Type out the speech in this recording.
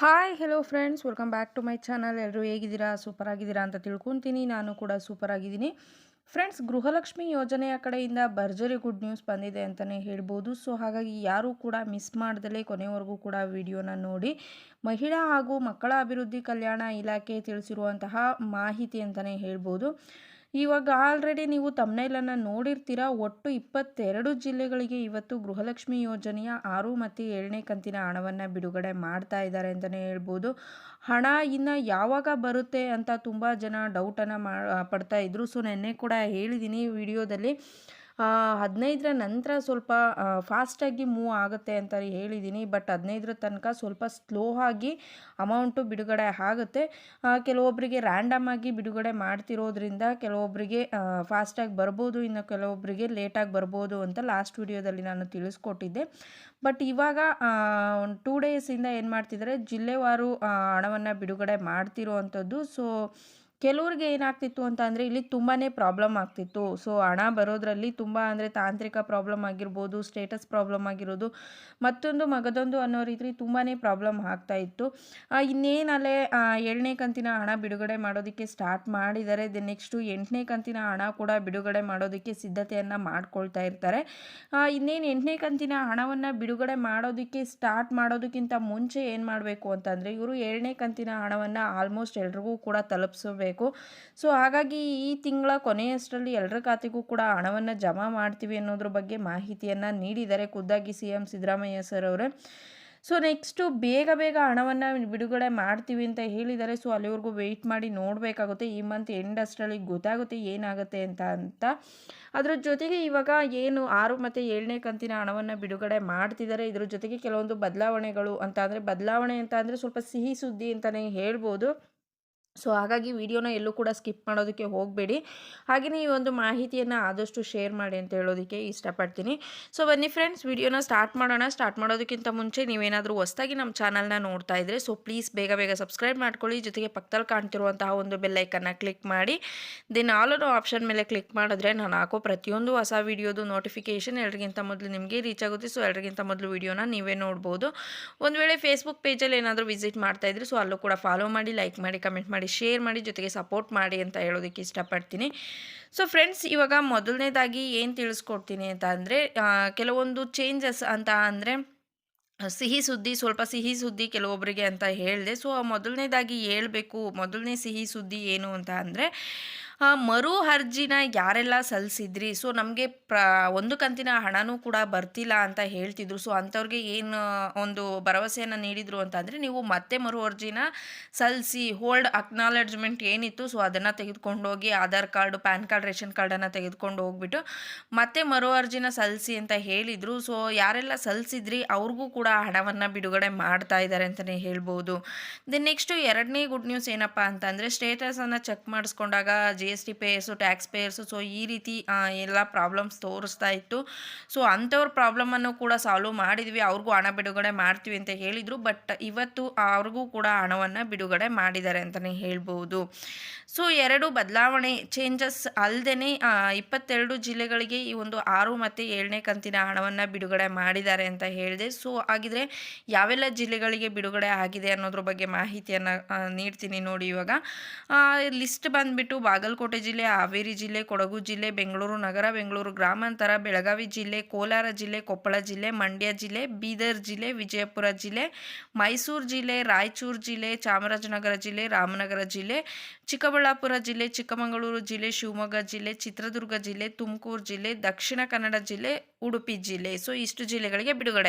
Hi hello friends welcome back to my channel ಎಲ್ಲರೂ ಹೇಗಿದ್ದೀರಾ? Super ಆಗಿದ್ದೀರಾ ಅಂತ ತಿಳ್ಕೊತೀನಿ. ನಾನು ಕೂಡ ಸೂಪರ್ ಆಗಿದ್ದೀನಿ. ಫ್ರೆಂಡ್ಸ್ ಗೃಹಲಕ್ಷ್ಮಿ ಯೋಜನೆಯ ಕಡೆಯಿಂದ ಭರ್ಜರಿ ಗುಡ್ ನ್ಯೂಸ್ ಬಂದಿದೆ ಅಂತಲೇ ಹೇಳ್ಬೋದು. ಸೊ ಹಾಗಾಗಿ ಯಾರೂ ಕೂಡ ಮಿಸ್ ಮಾಡ್ದಲೇ ಕೊನೆವರೆಗೂ ಕೂಡ ವಿಡಿಯೋನ ನೋಡಿ, ಮಹಿಳಾ ಹಾಗೂ ಮಕ್ಕಳ ಅಭಿವೃದ್ಧಿ ಕಲ್ಯಾಣ ಇಲಾಖೆ ತಿಳಿಸಿರುವಂತಹ ಮಾಹಿತಿ ಅಂತಲೇ ಹೇಳ್ಬೋದು. ಇವಾಗ ಆಲ್ರೆಡಿ ನೀವು ತಮ್ಮನೇಲನ್ನು ನೋಡಿರ್ತೀರ, ಒಟ್ಟು ಇಪ್ಪತ್ತೆರಡು ಜಿಲ್ಲೆಗಳಿಗೆ ಇವತ್ತು ಗೃಹಲಕ್ಷ್ಮಿ ಯೋಜನೆಯ ಆರು ಮತ್ತು ಏಳನೇ ಕಂತಿನ ಹಣವನ್ನು ಬಿಡುಗಡೆ ಮಾಡ್ತಾ ಇದ್ದಾರೆ ಅಂತಲೇ ಹೇಳ್ಬೋದು. ಹಣ ಇನ್ನು ಯಾವಾಗ ಬರುತ್ತೆ ಅಂತ ತುಂಬ ಜನ ಡೌಟನ್ನು ಮಾ, ಪಡ್ತಾ ಇದ್ರು. ಸೊ ನೆನ್ನೆ ಕೂಡ ಹೇಳಿದ್ದೀನಿ ವಿಡಿಯೋದಲ್ಲಿ. ಹದಿನೈದರ ನಂತರ ಸ್ವಲ್ಪ ಫಾಸ್ಟಾಗಿ ಮೂವ್ ಆಗುತ್ತೆ ಅಂತ ಹೇಳಿದ್ದೀನಿ ಬಟ್ ಹದಿನೈದರ ತನಕ ಸ್ವಲ್ಪ ಸ್ಲೋ ಆಗಿ ಅಮೌಂಟು ಬಿಡುಗಡೆ ಆಗುತ್ತೆ. ಕೆಲವೊಬ್ಬರಿಗೆ ರ್ಯಾಂಡಮ್ ಆಗಿ ಬಿಡುಗಡೆ ಮಾಡ್ತಿರೋದ್ರಿಂದ ಕೆಲವೊಬ್ಬರಿಗೆ ಫಾಸ್ಟಾಗಿ ಬರ್ಬೋದು, ಇನ್ನು ಕೆಲವೊಬ್ಬರಿಗೆ ಲೇಟಾಗಿ ಬರ್ಬೋದು ಅಂತ ಲಾಸ್ಟ್ ವಿಡಿಯೋದಲ್ಲಿ ನಾನು ತಿಳಿಸ್ಕೊಟ್ಟಿದ್ದೆ. ಬಟ್ ಇವಾಗ ಒಂದು ಟೂ ಡೇಸಿಂದ ಏನು ಮಾಡ್ತಿದ್ದಾರೆ, ಜಿಲ್ಲೆವಾರು ಹಣವನ್ನು ಬಿಡುಗಡೆ ಮಾಡ್ತಿರೋ ಅಂಥದ್ದು ಸೊ ಕೆಲವ್ರಿಗೆ ಏನಾಗ್ತಿತ್ತು ಅಂತ ಅಂದರೆ ಇಲ್ಲಿ ತುಂಬಾ ಪ್ರಾಬ್ಲಮ್ ಆಗ್ತಿತ್ತು. ಸೊ ಹಣ ಬರೋದರಲ್ಲಿ ತುಂಬ ಅಂದರೆ ತಾಂತ್ರಿಕ ಪ್ರಾಬ್ಲಮ್ ಆಗಿರ್ಬೋದು ಸ್ಟೇಟಸ್ ಪ್ರಾಬ್ಲಮ್ ಆಗಿರೋದು, ಮತ್ತೊಂದು ಮಗದೊಂದು ಅನ್ನೋ ರೀತಿ ತುಂಬಾ ಪ್ರಾಬ್ಲಮ್ ಆಗ್ತಾ ಇತ್ತು. ಇನ್ನೇನಲ್ಲೇ ಏಳನೇ ಕಂತಿನ ಹಣ ಬಿಡುಗಡೆ ಮಾಡೋದಕ್ಕೆ ಸ್ಟಾರ್ಟ್ ಮಾಡಿದ್ದಾರೆ ದೆನ್ ನೆಕ್ಸ್ಟು ಎಂಟನೇ ಕಂತಿನ ಹಣ ಕೂಡ ಬಿಡುಗಡೆ ಮಾಡೋದಕ್ಕೆ ಸಿದ್ಧತೆಯನ್ನು ಮಾಡ್ಕೊಳ್ತಾ ಇರ್ತಾರೆ. ಇನ್ನೇನು ಎಂಟನೇ ಕಂತಿನ ಹಣವನ್ನು ಬಿಡುಗಡೆ ಮಾಡೋದಕ್ಕೆ ಸ್ಟಾರ್ಟ್ ಮಾಡೋದಕ್ಕಿಂತ ಮುಂಚೆ ಏನು ಮಾಡಬೇಕು ಅಂತಂದರೆ, ಇವರು ಏಳನೇ ಕಂತಿನ ಹಣವನ್ನು ಆಲ್ಮೋಸ್ಟ್ ಎಲ್ರಿಗೂ ಕೂಡ ತಲುಪಿಸಬೇಕು ಸೊ ಹಾಗಾಗಿ ಈ ತಿಂಗಳ ಕೊನೆಯಷ್ಟರಲ್ಲಿ ಎಲ್ಲರ ಖಾತೆಗೂ ಕೂಡ ಹಣವನ್ನು ಜಮಾ ಮಾಡ್ತೀವಿ ಅನ್ನೋದ್ರ ಬಗ್ಗೆ ಮಾಹಿತಿಯನ್ನು ನೀಡಿದ್ದಾರೆ ಖುದ್ದಾಗಿ ಸಿ ಎಂ ಸಿದ್ದರಾಮಯ್ಯ ಸರ್ ಅವರೇ. ಸೊ ನೆಕ್ಸ್ಟು ಬೇಗ ಬೇಗ ಹಣವನ್ನು ಬಿಡುಗಡೆ ಮಾಡ್ತೀವಿ ಅಂತ ಹೇಳಿದ್ದಾರೆ. ಸೊ ಅಲ್ಲಿವರೆಗೂ ವೆಯ್ಟ್ ಮಾಡಿ ನೋಡಬೇಕಾಗುತ್ತೆ. ಈ ಮಂತ್ ಎಂಡ್ ಅಷ್ಟರಲ್ಲಿ ಗೊತ್ತಾಗುತ್ತೆ ಏನಾಗುತ್ತೆ ಅಂತ ಅಂತ. ಅದರ ಜೊತೆಗೆ ಇವಾಗ ಏನು ಆರು ಮತ್ತು ಏಳನೇ ಕಂತಿನ ಹಣವನ್ನು ಬಿಡುಗಡೆ ಮಾಡ್ತಿದ್ದಾರೆ. ಇದ್ರ ಜೊತೆಗೆ ಕೆಲವೊಂದು ಬದಲಾವಣೆಗಳು ಅಂತ ಬದಲಾವಣೆ ಅಂತ ಅಂದರೆ ಸ್ವಲ್ಪ ಸಿಹಿ ಸುದ್ದಿ ಅಂತಲೇ ಹೇಳ್ಬೋದು. ಸೊ ಹಾಗಾಗಿ ವಿಡಿಯೋನ ಎಲ್ಲೂ ಕೂಡ ಸ್ಕಿಪ್ ಮಾಡೋದಕ್ಕೆ ಹೋಗಬೇಡಿ. ಹಾಗೆಯೇ ಈ ಒಂದು ಮಾಹಿತಿಯನ್ನು ಆದಷ್ಟು ಶೇರ್ ಮಾಡಿ ಅಂತ ಹೇಳೋದಕ್ಕೆ ಇಷ್ಟಪಡ್ತೀನಿ. ಸೊ ಬನ್ನಿ ಫ್ರೆಂಡ್ಸ್, ವಿಡಿಯೋನ ಸ್ಟಾರ್ಟ್ ಮಾಡೋಣ. ಸ್ಟಾರ್ಟ್ ಮಾಡೋದಕ್ಕಿಂತ ಮುಂಚೆ ನೀವೇನಾದರೂ ಹೊಸ್ದಾಗಿ ನಮ್ಮ ಚಾನಲ್ನ ನೋಡ್ತಾ ಇದ್ದರೆ ಸೊ ಪ್ಲೀಸ್ ಬೇಗ ಬೇಗ ಸಬ್ಸ್ಕ್ರೈಬ್ ಮಾಡ್ಕೊಳ್ಳಿ. ಜೊತೆಗೆ ಪಕ್ಕದಲ್ಲಿ ಕಾಣ್ತಿರುವಂತಹ ಒಂದು ಬೆಲ್ಲೈಕನ್ನು ಕ್ಲಿಕ್ ಮಾಡಿ. ದೆನ್ ಆಲ್ ಆಪ್ಷನ್ ಮೇಲೆ ಕ್ಲಿಕ್ ಮಾಡಿದ್ರೆ ನಾನು ಹಾಕೋ ಪ್ರತಿಯೊಂದು ಹೊಸ ವಿಡಿಯೋದು ನೋಟಿಫಿಕೇಷನ್ ಎಲ್ರಿಗಿಂತ ಮೊದಲು ನಿಮಗೆ ರೀಚ್ ಆಗುತ್ತೆ. ಸೊ ಎಲ್ಲರಿಗಿಂತ ಮೊದಲು ವಿಡಿಯೋನ ನೀವೇ ನೋಡ್ಬೋದು. ಒಂದು ವೇಳೆ ಫೇಸ್ಬುಕ್ ಪೇಜಲ್ಲಿ ಏನಾದರೂ ವಿಸಿಟ್ ಮಾಡ್ತಾ ಇದ್ರೆ, ಸೊ ಅಲ್ಲೂ ಕೂಡ ಫಾಲೋ ಮಾಡಿ ಲೈಕ್ ಮಾಡಿ ಕಮೆಂಟ್ ಮಾಡಿ. ಮಾಡಿ ಶೇರ್ ಮಾಡಿ, ಜೊತೆಗೆ ಸಪೋರ್ಟ್ ಮಾಡಿ ಅಂತ ಹೇಳೋದಕ್ಕೆ ಇಷ್ಟಪಡ್ತೀನಿ. ಸೊ ಫ್ರೆಂಡ್ಸ್ ಇವಾಗ ಮೊದಲನೇದಾಗಿ ಏನು ತಿಳಿಸ್ಕೊಡ್ತೀನಿ ಅಂತ ಅಂದರೆ ಕೆಲವೊಂದು ಚೇಂಜಸ್ ಅಂತ ಅಂದರೆ, ಸಿಹಿ ಸುದ್ದಿ, ಸ್ವಲ್ಪ ಸಿಹಿ ಸುದ್ದಿ ಕೆಲವೊಬ್ಬರಿಗೆ ಅಂತ ಹೇಳಿದೆ. ಸೊ ಮೊದಲನೇದಾಗಿ ಹೇಳಬೇಕು, ಮೊದಲನೇ ಸಿಹಿ ಸುದ್ದಿ ಏನು ಅಂತ ಅಂದರೆ ಮರು ಅರ್ಜಿನ ಯಾರೆಲ್ಲ ಸಲ್ಲಿಸಿದ್ರಿ ಸೊ ನಮಗೆ ಪ್ರ, ಒಂದು ಕಂತಿನ ಹಣನೂ ಕೂಡ ಬರ್ತಿಲ್ಲ ಅಂತ ಹೇಳ್ತಿದ್ರು. ಸೊ ಅಂಥವ್ರಿಗೆ ಏನು ಒಂದು ಭರವಸೆಯನ್ನು ನೀಡಿದರು ಅಂತಂದರೆ ನೀವು ಮತ್ತೆ ಮರು ಅರ್ಜಿನ ಸಲ್ಲಿಸಿ ಹೋಲ್ಡ್ ಅಕ್ನಾಲೆಡ್ಜ್ಮೆಂಟ್ ಏನಿತ್ತು ಸೊ ಅದನ್ನು ತೆಗೆದುಕೊಂಡು ಹೋಗಿ Aadhaar card, PAN card, ration ಕಾರ್ಡನ್ನು ತೆಗೆದುಕೊಂಡು ಹೋಗ್ಬಿಟ್ಟು ಮತ್ತೆ ಮರು ಅರ್ಜಿನ ಸಲ್ಲಿಸಿ ಅಂತ ಹೇಳಿದರು. ಸೊ ಯಾರೆಲ್ಲ ಸಲ್ಲಿಸಿದ್ರಿ ಅವ್ರಿಗೂ ಕೂಡ ಹಣವನ್ನು ಬಿಡುಗಡೆ ಮಾಡ್ತಾ ಇದ್ದಾರೆ ಅಂತಲೇ ಹೇಳ್ಬೋದು. ದೆನ್ ನೆಕ್ಸ್ಟು ಎರಡನೇ ಗುಡ್ ನ್ಯೂಸ್ ಏನಪ್ಪ ಅಂತಂದರೆ ಸ್ಟೇಟಸನ್ನು check ಮಾಡಿಸ್ಕೊಂಡಾಗ G S T payers tax payers so ಈ ರೀತಿ ಎಲ್ಲ ಪ್ರಾಬ್ಲಮ್ಸ್ ತೋರಿಸ್ತಾ ಇತ್ತು. ಸೊ ಅಂಥವ್ರ ಪ್ರಾಬ್ಲಮನ್ನು ಕೂಡ ಸಾಲ್ವ್ ಮಾಡಿದ್ವಿ. ಅವ್ರಿಗೂ ಹಣ ಬಿಡುಗಡೆ ಮಾಡ್ತೀವಿ ಅಂತ ಹೇಳಿದರು. ಬಟ್ ಇವತ್ತು ಅವ್ರಿಗೂ ಕೂಡ ಹಣವನ್ನು ಬಿಡುಗಡೆ ಮಾಡಿದ್ದಾರೆ ಅಂತಲೇ ಹೇಳ್ಬೋದು. ಸೊ ಎರಡು ಬದಲಾವಣೆ ಚೇಂಜಸ್ ಅಲ್ಲದೆ ಇಪ್ಪತ್ತೆರಡು ಜಿಲ್ಲೆಗಳಿಗೆ ಈ ಒಂದು ಆರು ಮತ್ತು ಏಳನೇ ಕಂತಿನ ಹಣವನ್ನು ಬಿಡುಗಡೆ ಮಾಡಿದ್ದಾರೆ ಅಂತ ಹೇಳಿದೆ. ಸೊ ಹಾಗಿದ್ರೆ ಯಾವೆಲ್ಲ ಜಿಲ್ಲೆಗಳಿಗೆ ಬಿಡುಗಡೆ ಆಗಿದೆ ಅನ್ನೋದ್ರ ಬಗ್ಗೆ ಮಾಹಿತಿಯನ್ನು ನೀಡ್ತೀನಿ ನೋಡಿ ಇವಾಗ. ಲಿಸ್ಟ್ ಬಂದುಬಿಟ್ಟು ಬಾಗಲಕೋಟೆ ಜಿಲ್ಲೆ, ಹಾವೇರಿ ಜಿಲ್ಲೆ, ಕೊಡಗು ಜಿಲ್ಲೆ, ಬೆಂಗಳೂರು ನಗರ, ಬೆಂಗಳೂರು ಗ್ರಾಮಾಂತರ, ಬೆಳಗಾವಿ ಜಿಲ್ಲೆ, ಕೋಲಾರ ಜಿಲ್ಲೆ, ಕೊಪ್ಪಳ ಜಿಲ್ಲೆ, ಮಂಡ್ಯ ಜಿಲ್ಲೆ, ಬೀದರ್ ಜಿಲ್ಲೆ, ವಿಜಯಪುರ ಜಿಲ್ಲೆ, ಮೈಸೂರು ಜಿಲ್ಲೆ, ರಾಯಚೂರು ಜಿಲ್ಲೆ, ಚಾಮರಾಜನಗರ ಜಿಲ್ಲೆ, ರಾಮನಗರ ಜಿಲ್ಲೆ, ಚಿಕ್ಕಬಳ್ಳಾಪುರ ಜಿಲ್ಲೆ, ಚಿಕ್ಕಮಗಳೂರು ಜಿಲ್ಲೆ, ಶಿವಮೊಗ್ಗ ಜಿಲ್ಲೆ, ಚಿತ್ರದುರ್ಗ ಜಿಲ್ಲೆ, ತುಮಕೂರು ಜಿಲ್ಲೆ, ದಕ್ಷಿಣ ಕನ್ನಡ ಜಿಲ್ಲೆ, ಉಡುಪಿ ಜಿಲ್ಲೆ. ಸೊ ಇಷ್ಟು ಜಿಲ್ಲೆಗಳಿಗೆ ಬಿಡುಗಡೆ.